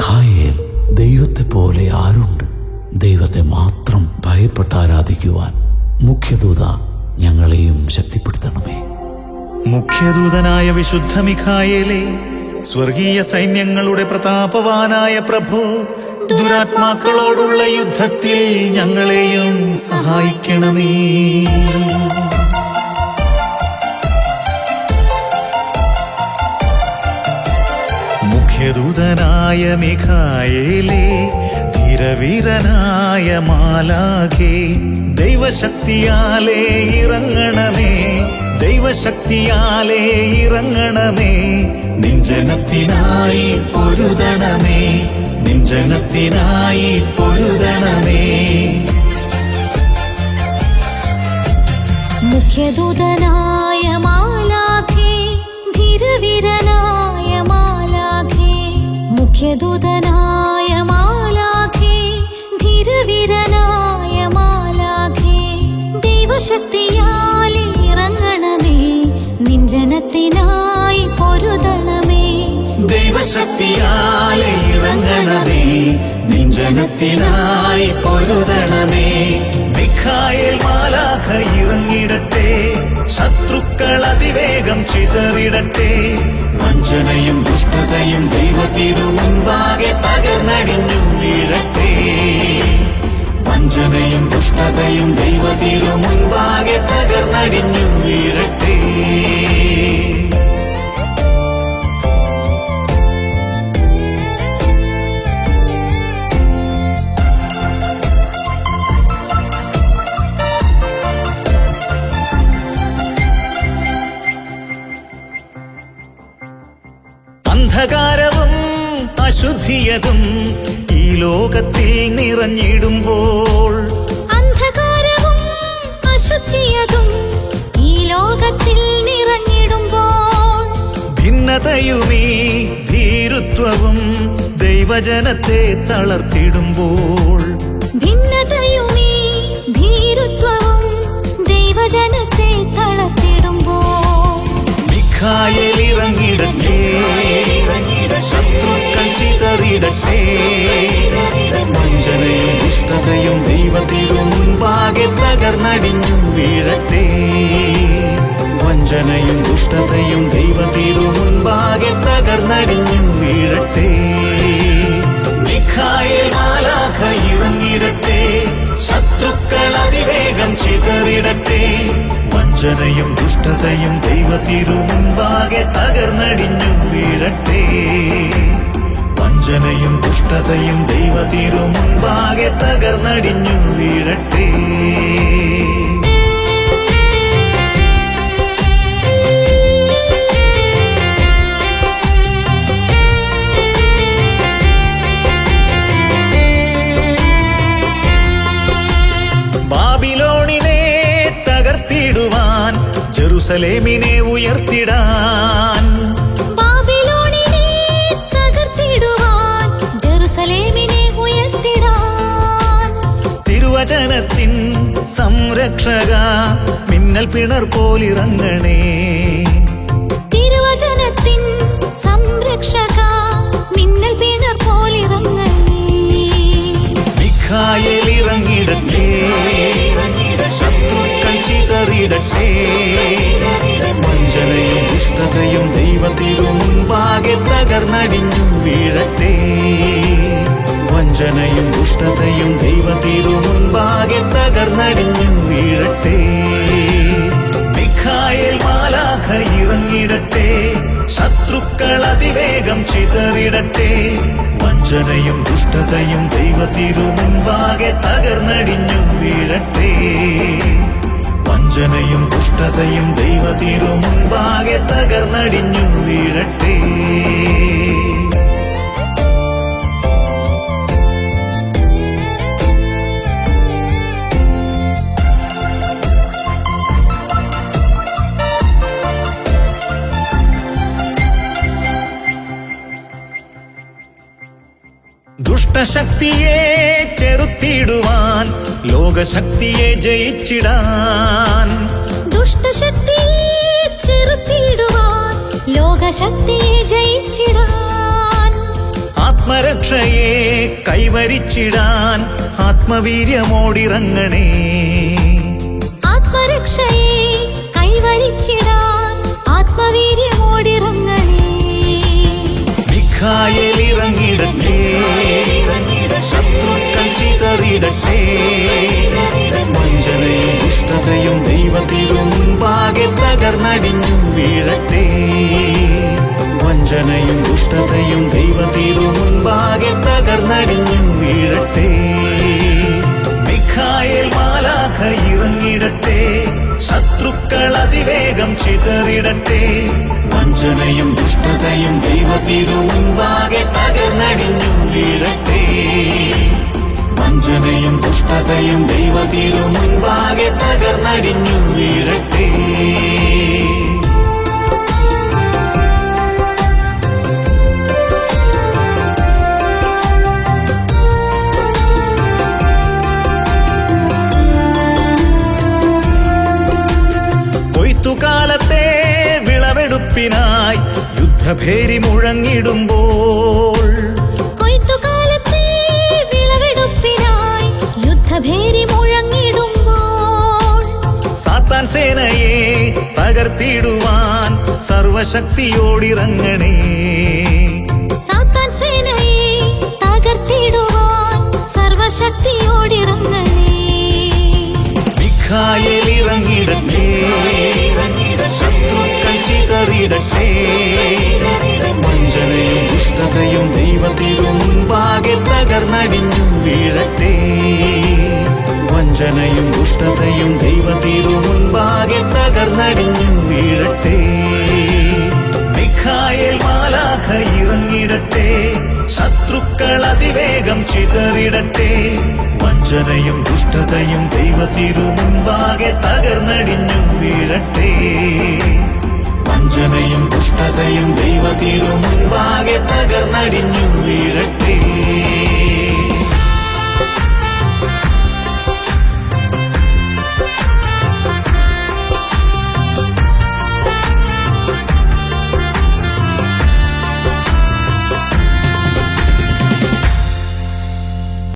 Mikhail ദൈവത്തെ പോലെ ആരുണ്ട്? ദൈവത്തെ മാത്രം ഭയപ്പെട്ട് ആരാധിക്കുവാൻ മുഖ്യദൂത ഞങ്ങളെയും ശക്തിപ്പെടുത്തണമേ. മുഖ്യദൂതനായ വിശുദ്ധ മിഖായേലെ സ്വർഗീയ സൈന്യങ്ങളുടെ പ്രതാപവാനായ പ്രഭു ദുരാത്മാക്കളോടുള്ള യുദ്ധത്തിൽ ഞങ്ങളെയും സഹായിക്കണമേ. മുഖ്യദൂതനായ മിഖായേലേ ധീരവീരനായ മാലാഖേ ദൈവശക്തിയാലേ ഇറങ്ങണമേ ദൈവശക്തിയാലേ ഇറങ്ങണമേ നിഞ്ചനത്തിനായി പൊരുതണമേ നിഞ്ചനത്തിനായി പൊരുതണമേ. മുഖ്യദൂതനായ മാലാഖേ മുഖ്യദൂതനായ മാലാഖേ ധീരവീരനായ മാലാഖേ ദൈവശക്തിയാൽ ഇറങ്ങണമേ നിഞ്ചനത്തിനായി പൊരുതണമേ. ഇറങ്ങണമേ നിഞ്ചനത്തിനായി പൊരുതണമേ. മിഖായൽ മാലാഖ ഇറങ്ങിടട്ടെ. ശത്രുക്കൾ അതിവേഗം ചിതറിടട്ടെ. വഞ്ചനയും ദുഷ്ടതയും ദൈവത്തിനു മുൻപാകെ തകർന്നടിഞ്ഞു വീഴട്ടെ. വഞ്ചനയും ദുഷ്ടതയും ദൈവത്തിനു മുൻപാകെ തകർന്നടിഞ്ഞു വീഴട്ടെ. അന്ധകാരവും അശുദ്ധിയതും ഈ ലോകത്തിൽ നിറഞ്ഞിടുമ്പോൾ. അന്ധകാരവും അശുദ്ധിയതും ഈ ലോകത്തിൽ നിറഞ്ഞിടുമ്പോൾ. ഭിന്നതയുമീ ഭീരുത്വവും ദൈവജനത്തെ തളർത്തിടുമ്പോൾ. ചിതറിടട്ടെ വഞ്ചനയും ദുഷ്ടതയും ദൈവത്തിനു മുൻപാകെ തകർന്നടിഞ്ഞു വീഴട്ടെ. വഞ്ചനയും ദുഷ്ടതയും ദൈവത്തിനു മുൻപാകെ തകർന്നടിഞ്ഞു വീഴട്ടെ. മിഖായേൽ ഇറങ്ങിടട്ടെ ശത്രുക്കൾ അതിവേഗം ചിതറിടട്ടെ. വഞ്ചനയും ദുഷ്ടതയും ദൈവത്തിരു മുൻപാകെ തകർന്നടിഞ്ഞു വീഴട്ടെ. വഞ്ചനയും ദുഷ്ടതയും ദൈവതീരു മുൻപാകെ തകർന്നടിഞ്ഞു വീഴട്ടെ. ബാബിലോണിനെ തകർത്തിടുവാൻ ജെറുസലേമിനെ ഉയർത്തിടാൻ തിരുവചനത്തിൻ സംരക്ഷക മിന്നൽ പിണർ പോലിറങ്ങണേ. തിരുവചനത്തിൻ സംരക്ഷക മിന്നൽ പിണർ പോലിറങ്ങണേ. ഇറങ്ങിടട്ടെ ശത്രുക്കൾ ചിതറിടട്ടെ. വഞ്ചനയും ദുഷ്ടതയും ദൈവത്തിനു മുൻപാകെ തകർന്നടിഞ്ഞു വീഴട്ടെ. വഞ്ചനയും ദുഷ്ടതയും ദൈവത്തിനു ചിതറിടട്ടെ വഞ്ചനയും ദുഷ്ടതയും ദൈവത്തിരു മുൻപാകെ തകർന്നടിഞ്ഞു വീഴട്ടെ. വഞ്ചനയും ദുഷ്ടതയും ദൈവത്തിരു മുൻപാകെ തകർന്നടിഞ്ഞു വീഴട്ടെ. ദുഷ്ടശക്തിയെ ചെറുത്തിടുവാൻ ലോകശക്തിയെ ജയിച്ചിടാൻ. ദുഷ്ടശക്തിയെ ചെറുത്തിടുവാൻ ലോകശക്തിയെ ജയിച്ചിടാൻ. ആത്മരക്ഷയെ കൈവരിച്ചിടാൻ ആത്മവീര്യമോടിറങ്ങണേ. ആത്മരക്ഷയെ കൈവരിച്ചിടാൻ ആത്മവീര്യമോടിറങ്ങണേ വഞ്ചനയും ദുഷ്ടതയും ദൈവത്തിലും മുൻപാകെ തകർന്നടിഞ്ഞു വീഴട്ടെ. വഞ്ചനയും ദുഷ്ടതയും ദൈവത്തിലും മുൻപാകെ തകർന്നടിഞ്ഞു വീഴട്ടെ. മിഖായൽ മാലാഖ ഇറങ്ങിടട്ടെ. ശത്രുക്കൾ അതിവേഗം ചിതറിടട്ടെ. വഞ്ചനയും ദുഷ്ടതയും ദൈവത്തിലും മുൻപാകെ തകർന്നടിഞ്ഞു വീഴട്ടെ. വഞ്ചനയും ദുഷ്ടതയും ദൈവതീരു മുൻപാകെ തകർന്നടിഞ്ഞു വീഴട്ടെ. കൊയ്ത്തുകാലത്തെ വിളവെടുപ്പിനായി യുദ്ധഭേരി മുഴങ്ങിടുമ്പോൾ സേനയെ തകർത്തിടുവാൻ സർവശക്തിയോടിറങ്ങണേ. സാത്താൻ സേനയെ തകർത്തിടുവാൻ സർവശക്തിയോടിറങ്ങണേ. മിഖായേലിറങ്ങിടട്ടെ ശത്രുക്കൾ ചിതറിടട്ടെ. മുൻപാകെ തകർന്നടിഞ്ഞു വീഴട്ടെ. വഞ്ചനയും ദുഷ്ടതയും ദൈവത്തിനു മുൻപാകെ തകർന്നടിഞ്ഞു വീഴട്ടെ. മിഖായൽ മാലാഖ ഇറങ്ങിടട്ടെ. ശത്രുക്കൾ അതിവേഗം ചിതറിടട്ടെ. വഞ്ചനയും ദുഷ്ടതയും ദൈവത്തിരു മുൻപാകെ തകർന്നടിഞ്ഞു വീഴട്ടെ. വഞ്ചനയും ദുഷ്ടതയും ദൈവത്തിരു മുൻപാകെ തകർന്നടിഞ്ഞു വീഴട്ടെ.